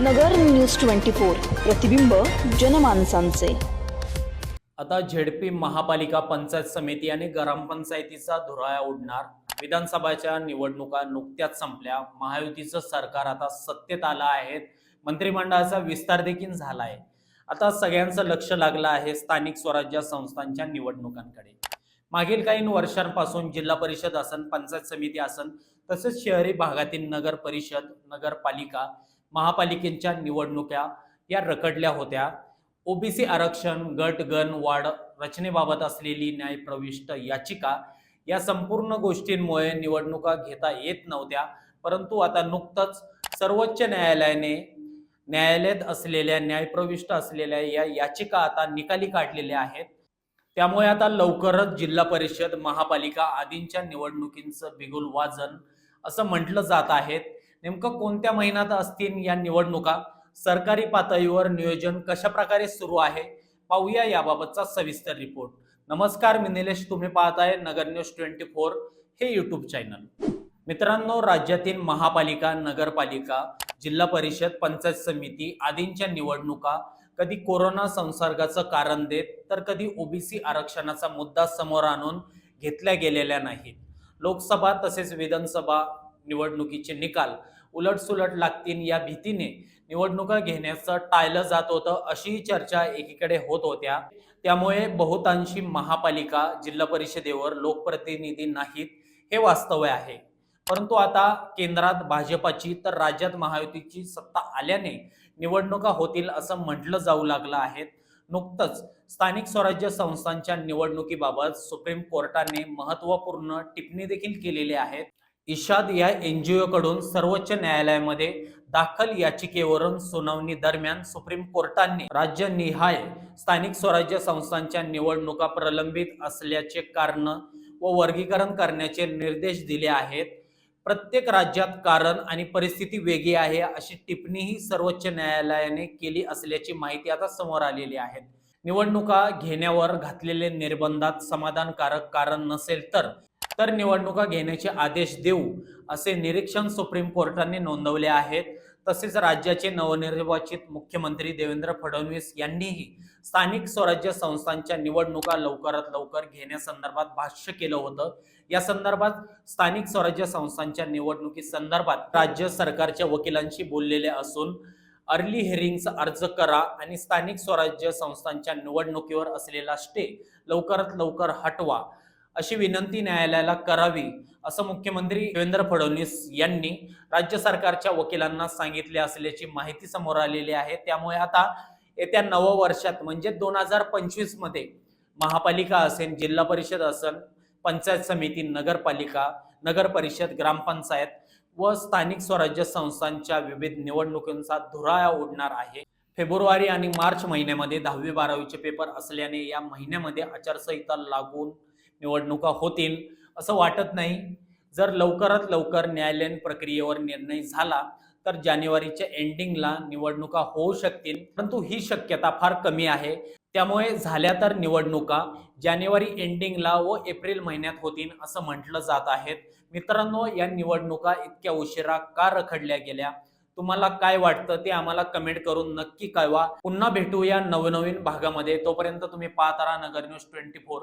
नगर news twenty four प्रतिबिंब जनमानसांचे. आता ZP महापालिका पंचायत समिती आणि ग्रामपंचायतीचा धुराळा उडणार. विधानसभाच्या निवडणुका नुकत्याच संपल्या. महायुतीचं सरकार आता सत्तेत आलं आहे. मंत्रिमंडळाचा विस्तार देखील झाला आहे आता सगळ्यांचं लक्ष लागलं आहे स्थानिक स्वराज्य संस्थांच्या निवडणुकांकडे. मागील काही वर्षांपासून जिल्हा परिषद असन पंचायत समिती असन तसेच शहरी भागातील नगर परिषद नगरपालिका महापालिकेच्या निवडणुका या रखडल्या होत्या. ओबीसी आरक्षण गट गण वाढ रचनेबाबत असलेली न्यायप्रविष्ट याचिका या संपूर्ण गोष्टींमुळे निवडणुका घेता येत नव्हत्या. परंतु आता नुकतंच सर्वोच्च न्यायालयाने न्यायालयात असलेल्या न्यायप्रविष्ट असलेल्या या याचिका आता निकाली काढलेल्या आहेत. त्यामुळे आता लवकरच जिल्हा परिषद महापालिका आदींच्या निवडणुकींचं बिगुल वाजन असं म्हटलं जात आहेत नेमकं कोणत्या महिन्यात असतील या निवडणुका? सरकारी पातळीवर नियोजन कशा प्रकारे सुरू आहे? पाहूया याबाबतचा सविस्तर रिपोर्ट. नमस्कार मी निलेश. तुम्ही पाहताय नगर न्यूज ट्वेंटी फोर हे यूट्यूब चॅनल. मित्रांनो राज्यातील महापालिका नगरपालिका जिल्हा परिषद पंचायत समिती आदींच्या निवडणुका कधी कोरोना संसर्गाचं कारण देत तर कधी ओबीसी आरक्षणाचा मुद्दा समोर आणून घेतल्या गेलेल्या नाहीत. लोकसभा तसेच विधानसभा निवडणुकीचे निकाल उलटसुलट लागतील या भीतीने. निवडणुका घेण्याचं टाळलं जात होतं अशीही चर्चा एकीकडे होत होत्या. त्यामुळे बहुतांशी महापालिका जिल्हा परिषदेवर लोकप्रतिनिधी नाहीत हे वास्तव आहे. परंतु आता केंद्रात भाजपाची तर राज्यात महायुतीची सत्ता आल्याने निवडणुका होतील असं म्हटलं जाऊ लागलं आहे. नुकतंच स्थानिक स्वराज्य संस्थांच्या निवडणुकीबाबत सुप्रीम कोर्टाने महत्त्वपूर्ण टिप्पणी देखील केलेली आहेत. इशाद या एनजीओ कडून सर्वोच्च न्यायालयामध्ये दाखल याचिकेवरून सुनावणी दरम्यान सुप्रीम कोर्टाने राज्यनिहाय स्थानिक स्वराज्य संस्थांच्या निवडणुका प्रलंबित असल्याचे कारण व वर्गीकरण करण्याचे निर्देश दिले आहेत. प्रत्येक राज्यात कारण आणि परिस्थिती वेगळी आहे अशी टिप्पणीही सर्वोच्च न्यायालयाने केली असल्याची माहिती आता समोर आलेली आहे. निवडणुका घेण्यावर घातलेले निर्बंधात समाधानकारक कारण नसेल तर तर निवडणुका घेण्याचे आदेश देऊ असे निरीक्षण सुप्रीम कोर्टाने नोंदवले आहेत. तसेच राज्याचे नवनिर्वाचित मुख्यमंत्री देवेंद्र फडणवीस यांनीही स्थानिक स्वराज्य संस्थांच्या निवडणुका लवकरात लवकर घेण्यासंदर्भात भाष्य केलं होतं. या संदर्भात स्थानिक स्वराज्य संस्थांच्या निवडणुकी संदर्भात राज्य सरकारच्या वकिलांशी बोललेले असून अर्ली हिअरिंग्स अर्ज करा आणि स्थानिक स्वराज्य संस्थांच्या निवडणुकीवर असलेला स्टे लवकरात लवकर हटवा. अशी विनंती न्यायालयाला करावी असं मुख्यमंत्री देवेंद्र फडणवीस यांनी राज्य सरकारच्या वकिलांना सांगितले असल्याची माहिती समोर आलेली आहे. त्यामुळे आता येत्या नव वर्षात म्हणजे दोन हजार पंचवीसमध्ये महापालिका असेल जिल्हा परिषद असेल पंचायत समिती नगरपालिका नगर परिषद ग्रामपंचायत व स्थानिक स्वराज्य संस्थांच्या विविध निवडणुकींचा धुराळा उडणार आहे. फेब्रुवारी आणि मार्च महिन्यामध्ये दहावी बारावीचे पेपर असल्याने या महिन्यामध्ये आचारसंहिता लागून निवडणुका होतील असं वाटत नाही. जर लवकरात लवकर न्यायालयीन प्रक्रियेवर निर्णय झाला तर जानेवारीच्या एंडिंगला निवडणुका होऊ शकतील परंतु ही शक्यता फार कमी आहे. त्यामुळे झाल्या तर निवडणुका जानेवारी एंडिंगला व एप्रिल महिन्यात होतील असं म्हटलं जात आहेत मित्रांनो या निवडणुका इतक्या उशिरा का रखडल्या गेल्या? तुम्हाला काय वाटतं ते आम्हाला कमेंट करून नक्की कळवा. पुन्हा भेटूया नवनवीन भागामध्ये. तोपर्यंत तुम्ही पाहत राहा नगर न्यूज ट्वेंटी फोर.